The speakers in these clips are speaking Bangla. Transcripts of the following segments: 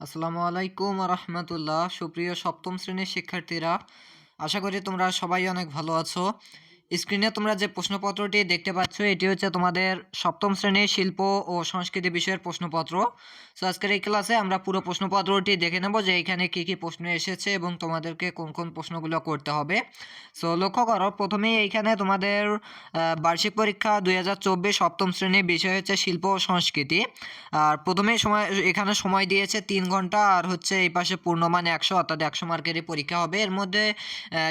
আসসালামু আলাইকুম রহমতুল্লাহ সুপ্রিয় সপ্তম শ্রেণির শিক্ষার্থীরা আশা করি তোমরা সবাই অনেক ভালো আছো। স্ক্রিনে তোমরা যে প্রশ্নপত্রটি দেখতে পাচ্ছ, এটি হচ্ছে তোমাদের সপ্তম শ্রেণির শিল্প ও সংস্কৃতি বিষয়ের প্রশ্নপত্র। সো আজকের এই ক্লাসে আমরা পুরো প্রশ্নপত্রটি দেখে নেব যে এখানে কি কি প্রশ্ন এসেছে এবং তোমাদেরকে কোন কোন প্রশ্নগুলো করতে হবে। সো লক্ষ্য করো, প্রথমেই এইখানে তোমাদের বার্ষিক পরীক্ষা দুই হাজার চব্বিশ সপ্তম শ্রেণির বিষয় হচ্ছে শিল্প ও সংস্কৃতি। আর প্রথমেই সময়, এখানে সময় দিয়েছে তিন ঘণ্টা, আর হচ্ছে এই পাশে পূর্ণমান একশো, অর্থাৎ একশো মার্কেরই পরীক্ষা হবে। এর মধ্যে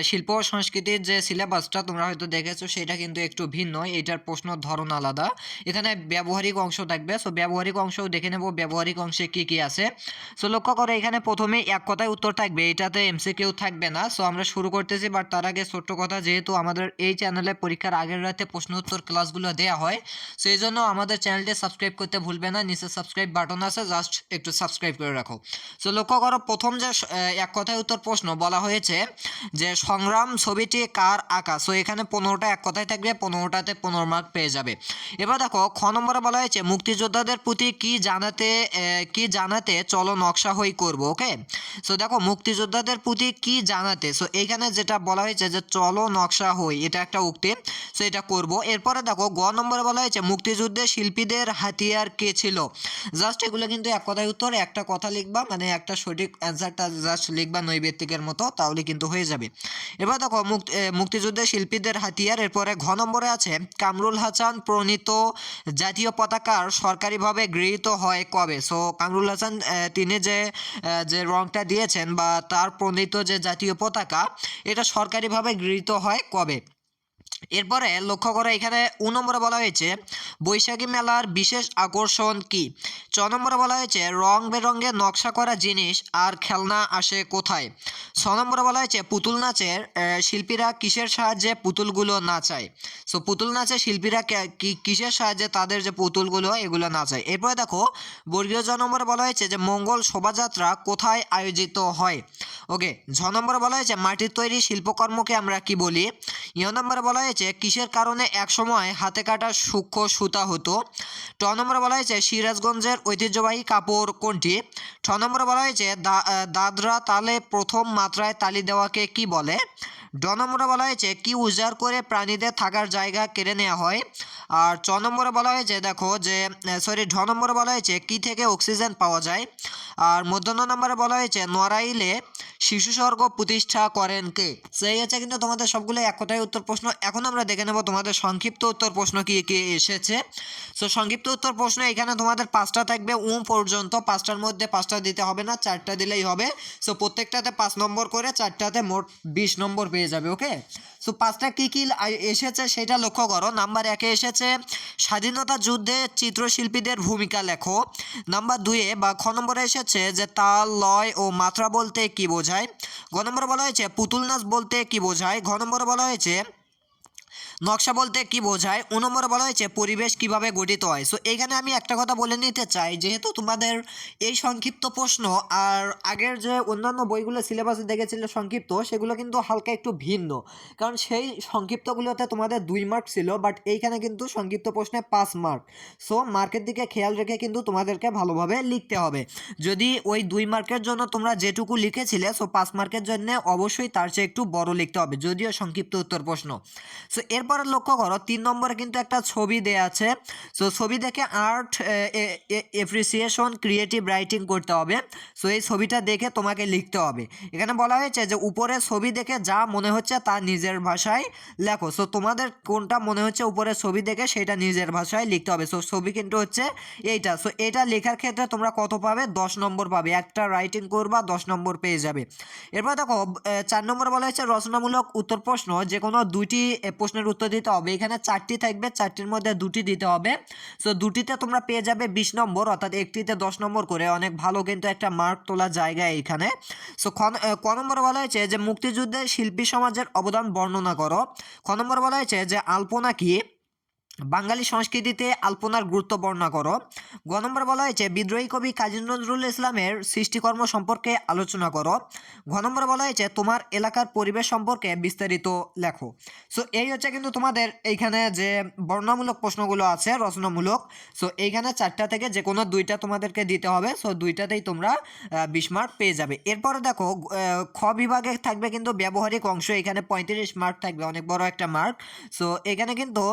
শিল্প ও সংস্কৃতির যে সিলেবাসটা তোমরা হয়তো দেখেছ, সেটা কিন্তু একটু ভিন্ন। এটার প্রশ্নের ধরন আলাদা। এখানে ব্যবহারিক অংশ থাকবে সো ব্যবহারিক অংশও দেখে নেব। ব্যবহারিক অংশে কি কি আছে? সো লক্ষ্য করে, এখানে প্রথমে এক কথায় উত্তর থাকবে। এটাতে এমসিকিউ থাকবে না। সো আমরা শুরু করতেছি বাট তার আগে ছোট্ট কথা, যেহেতু আমাদের এই চ্যানেলে পরীক্ষার আগের রাতে প্রশ্ন উত্তর ক্লাসগুলো দেওয়া হয় সো এই জন্য আমাদের চ্যানেলটি সাবস্ক্রাইব করতে ভুলবে না। নিচে সাবস্ক্রাইব বাটন আছে জাস্ট একটু সাবস্ক্রাইব করে রাখো। সো লক্ষ্য করো, প্রথম যে এক কথায় উত্তর প্রশ্ন বলা হয়েছে যে, সংগ্রাম ছবিটি কার আঁকা? সো এখানে পনেরোটা এক কথায় থাকবে, পনেরোটাতে পনেরো মার্ক পেয়ে যাবে। এবার দেখো, খ নম্বরে বলা হয়েছে, মুক্তিযোদ্ধাদের প্রতি কি জানাতে কি জানাতে চলো নকশা হই করব ওকে সো দেখো, মুক্তিযোদ্ধাদের প্রতি কি জানাতে সো এইখানে যেটা বলা হয়েছে যে চলো নকশা হই, এটা একটা উক্তি সো এটা করব। এরপরে দেখো, গ নম্বরে বলা হয়েছে মুক্তিযুদ্ধে শিল্পীদের হাতিয়ার কে ছিল? জাস্ট এগুলো কিন্তু এক কথায় উত্তর, একটা কথা লিখবা মানে একটা সঠিক অ্যান্সারটা জাস্ট লিখবা নৈবেত্তিকের মতো, তাহলে কিন্তু হয়ে যাবে। এবার দেখো, মুক্তি মুক্তিযুদ্ধে শিল্পীদের হাতিয়ার। এরপরে ঘ নম্বরে আছে, কামরুল হাসান প্রণীত জাতীয় পতাকার সরকারিভাবে গৃহীত হয় কবে? সো কামরুল হাসান তিনি যে যে রংটা দিয়েছেন বা তার প্রণীত যে জাতীয় পতাকা, এটা সরকারিভাবে গৃহীত হয় কবে? এরপরে লক্ষ্য করো, এখানে উ নম্বরে বলা হয়েছে, বৈশাখী মেলার বিশেষ আকর্ষণ কি? চ নম্বরে বলা হয়েছে, রং বেরঙের নকশা করা জিনিস আর খেলনা আসে কোথায়? ছ নম্বরে বলা হয়েছে, পুতুল নাচের শিল্পীরা কিসের সাহায্যে পুতুলগুলো নাচায়? সো পুতুল নাচে শিল্পীরা কিসের সাহায্যে তাদের যে পুতুলগুলো, এগুলো নাচায়? এরপরে দেখো, বর্গীয় জ নম্বরে বলা হয়েছে যে, মঙ্গল শোভাযাত্রা কোথায় আয়োজিত হয়? ওকে ঝ নম্বরে বলা হয়েছে, মাটির তৈরি শিল্পকর্মকে আমরা কি বলি? ইয় নম্বরে বলা হয়েছে, কিসের কারণে একসময় হাতে কাটা সূক্ষ্ম সুতা হতো? ট নম্বরে বলা হয়েছে, সিরাজগঞ্জের ঐতিহ্যবাহী কাপড় কোনটি? ছ নম্বরে বলা হয়েছে, দা- দাদরা তালে প্রথম মাত্রায় তালি দেওয়াকে কি বলে? ড নম্বরে বলা হয়েছে কি উজাড় করে প্রাণীদের থাকার জায়গা কেড়ে নেওয়া হয়? আর চ নম্বরে বলা হয়েছে, দেখো যে সরি ঢ নম্বরে বলা হয়েছে কি থেকে অক্সিজেন পাওয়া যায়? আর মধ্যাহ্ন নম্বরে বলা হয়েছে, নড়াইলে শিশু স্বর্গ প্রতিষ্ঠা করেন কে? সেই হচ্ছে কিন্তু তোমাদের সবগুলো এক কথায় উত্তর প্রশ্ন। এখন আমরা দেখে নেব তোমাদের সংক্ষিপ্ত উত্তর প্রশ্ন কি কি এসেছে। সো সংক্ষিপ্ত উত্তর প্রশ্ন, এখানে তোমাদের পাঁচটা থাকবে, উ পর্যন্ত। পাঁচটার মধ্যে পাঁচটা দিতে হবে না, চারটা দিলেই হবে। সো প্রত্যেকটাতে পাঁচ নম্বর করে, চারটাতে মোট বিশ নম্বর পেয়ে যাবে ওকে সো পাঁচটা কী কী এসেছে সেটা লক্ষ্য করো। নাম্বার একে এসেছে, স্বাধীনতা যুদ্ধে চিত্রশিল্পীদের ভূমিকা লেখো। নাম্বার দুয়ে বা খ নম্বরে এসেছে যে, তাল, লয় ও মাত্রা বলতে কি বোঝায়? ঘ নম্বরে বলা হয়েছে, পুতুল নাচ বলতে কি বোঝায়? ঘ নম্বরে বলা হয়েছে নকশা বলতে কি বোঝায়? ও নম্বরে বলা হয়েছে, পরিবেশ কীভাবে গঠিত হয়? সো এইখানে আমি একটা কথা বলে নিতে চাই, যেহেতু তোমাদের এই সংক্ষিপ্ত প্রশ্ন, আর আগের যে অন্যান্য বইগুলো সিলেবাসে দেখেছিল সংক্ষিপ্ত, সেগুলো কিন্তু হালকা একটু ভিন্ন। কারণ সেই সংক্ষিপ্তগুলোতে তোমাদের দুই মার্ক ছিল বাট এইখানে কিন্তু সংক্ষিপ্ত প্রশ্নে পাঁচ মার্ক সো মার্কের দিকে খেয়াল রেখে কিন্তু তোমাদেরকে ভালোভাবে লিখতে হবে। যদি ওই দুই মার্কের জন্য তোমরা যেটুকু লিখেছিলে সো পাঁচ মার্কের জন্য অবশ্যই তার চেয়ে একটু বড় লিখতে হবে, যদিও সংক্ষিপ্ত উত্তর প্রশ্ন। সো এরপরে লক্ষ্য করো, তিন নম্বরে কিন্তু একটা ছবি দেয়া আছে। সো ছবি দেখে আর্ট এপ্রিসিয়েশন ক্রিয়েটিভ রাইটিং করতে হবে। সো এই ছবিটা দেখে তোমাকে লিখতে হবে। এখানে বলা হয়েছে যে উপরে ছবি দেখে যা মনে হচ্ছে তা নিজের ভাষায় লেখো। সো তোমাদের কোনটা মনে হচ্ছে উপরে ছবি দেখে সেটা নিজের ভাষায় লিখতে হবে। সো ছবি কিন্তু হচ্ছে এইটা। সো এটা লেখার ক্ষেত্রে তোমরা কত পাবে? দশ নম্বর পাবে। একটা রাইটিং করবা, দশ নম্বর পেয়ে যাবে। এরপর দেখো চার নম্বর বলা হয়েছে রচনামূলক উত্তর প্রশ্ন। যে কোনো দুইটি প্রশ্নের উত্তর দিতে হবে। এখানে চারটি থাকবে, চারটির মধ্যে দুটি দিতে হবে। সো দুটিতে তোমরা পেয়ে যাবে বিশ নম্বর, অর্থাৎ একটিতে দশ নম্বর করে। অনেক ভালো কিন্তু একটা মার্ক তোলা জায়গা এইখানে সো ক নম্বর বলা হয়েছে যে, মুক্তিযুদ্ধে শিল্পী সমাজের অবদান বর্ণনা করো। খ নম্বর বলা হয়েছে যে, আলপনা কি? বাঙালি সংস্কৃতিতে আলপনার গুরুত্ব বর্ণনা করো। গ নম্বর বলা হয়েছে, বিদ্রোহী কবি কাজী নজরুল ইসলামের সৃষ্টিকর্ম সম্পর্কে আলোচনা করো। ঘ নম্বর বলা হয়েছে, তোমার এলাকার পরিবেশ সম্পর্কে বিস্তারিত লেখো। সো এই হচ্ছে কিন্তু তোমাদের এইখানে যে বর্ণনামূলক প্রশ্নগুলো আছে, রচনামূলক। সো এইখানে চারটা থেকে যে কোনো দুইটা তোমাদেরকে দিতে হবে। সো দুইটাতেই তোমরা বিশ মার্ক পেয়ে যাবে। এরপরে দেখো খ বিভাগে থাকবে কিন্তু ব্যবহারিক অংশ। এখানে পঁয়ত্রিশ মার্ক থাকবে, অনেক বড় একটা মার্ক সো এখানে কিন্তু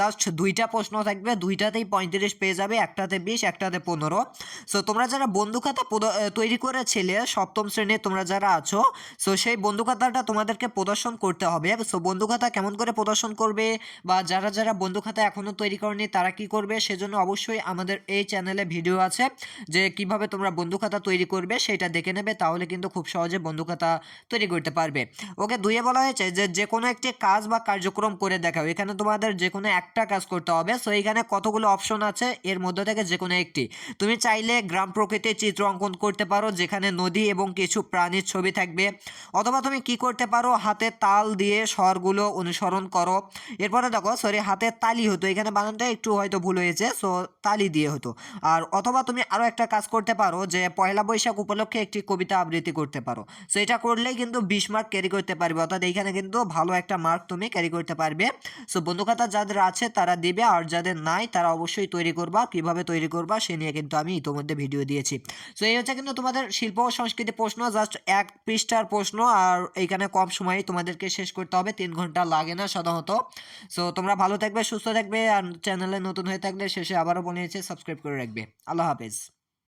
জাস্ট দুইটা প্রশ্ন থাকবে দুইটাতেই পঁয়ত্রিশ পেয়ে যাবে একটাতে বিশ একটাতে পনেরো। সো তোমরা যারা বন্ধু খাতা প্রদ- আহ, তৈরি করেছিলে সপ্তম শ্রেণি তোমরা যারা আছো সো সেই বন্ধু খাতাটা তোমাদেরকে প্রদর্শন করতে হবে। সো বন্ধু খাতা কেমন করে প্রদর্শন করবে বা যারা যারা বন্ধু খাতা এখনও তৈরি করেনি তারা কি করবে? সেজন্য অবশ্যই আমাদের এই চ্যানেলে ভিডিও আছে যে কীভাবে তোমরা বন্ধু খাতা তৈরি করবে সেটা দেখে নেবে তাহলে কিন্তু খুব সহজে বন্ধু খাতা তৈরি করতে পারবে। ওকে দুইয়ে বলা হয়েছে যে যে কোনো একটি কাজ বা কার্যক্রম করে দেখাও। এখানে তোমাদের যে কোনো একটা কাজ করতে হবে। সো এখানে কতগুলো অপশন আছে? এর মধ্যে থেকে যে কোনো একটি। তুমি চাইলে গ্রাম প্রকৃতির চিত্র অঙ্কন করতে পারো, যেখানে নদী এবং কিছু প্রাণীর ছবি থাকবে। অথবা তুমি কি করতে পারো? হাতে তাল দিয়ে স্বরগুলো অনুসরণ করো। এরপরে দেখো সরি হাতে তালি হতো। এখানে বানানটা একটু হয়তো ভুল হয়েছে। সো তালি দিয়ে হতো। আর অথবা তুমি আরও একটা কাজ করতে পারো, যে পয়লা বৈশাখ উপলক্ষে একটি কবিতা আবৃত্তি করতে পারো। সো এটা করলেই কিন্তু বিশ মার্ক ক্যারি করতে পারবে। অর্থাৎ এইখানে কিন্তু ভালো একটা মার্ক তুমি ক্যারি করতে পারবে। সো বন্ধু খাতা যাদের আছে, তারা দিবে আর যাদের নাই, তারা অবশ্যই তৈরি করবা। কীভাবে তৈরি করবা, সে নিয়ে কিন্তু আমি ইতোমধ্যে ভিডিও দিয়েছি। সো এই হচ্ছে কিন্তু তোমাদের শিল্প ও সংস্কৃতি প্রশ্ন। জাস্ট এক পৃষ্ঠার প্রশ্ন আর এইখানে কম সময়ে তোমাদেরকে শেষ করতে হবে। তিন ঘণ্টা লাগে না সাধারণত। সো তোমরা ভালো থাকবে, সুস্থ থাকবে আর চ্যানেলে নতুন হয়ে থাকলে শেষে আবারও বলে সাবস্ক্রাইব করে রাখবে। আল্লাহ হাফেজ।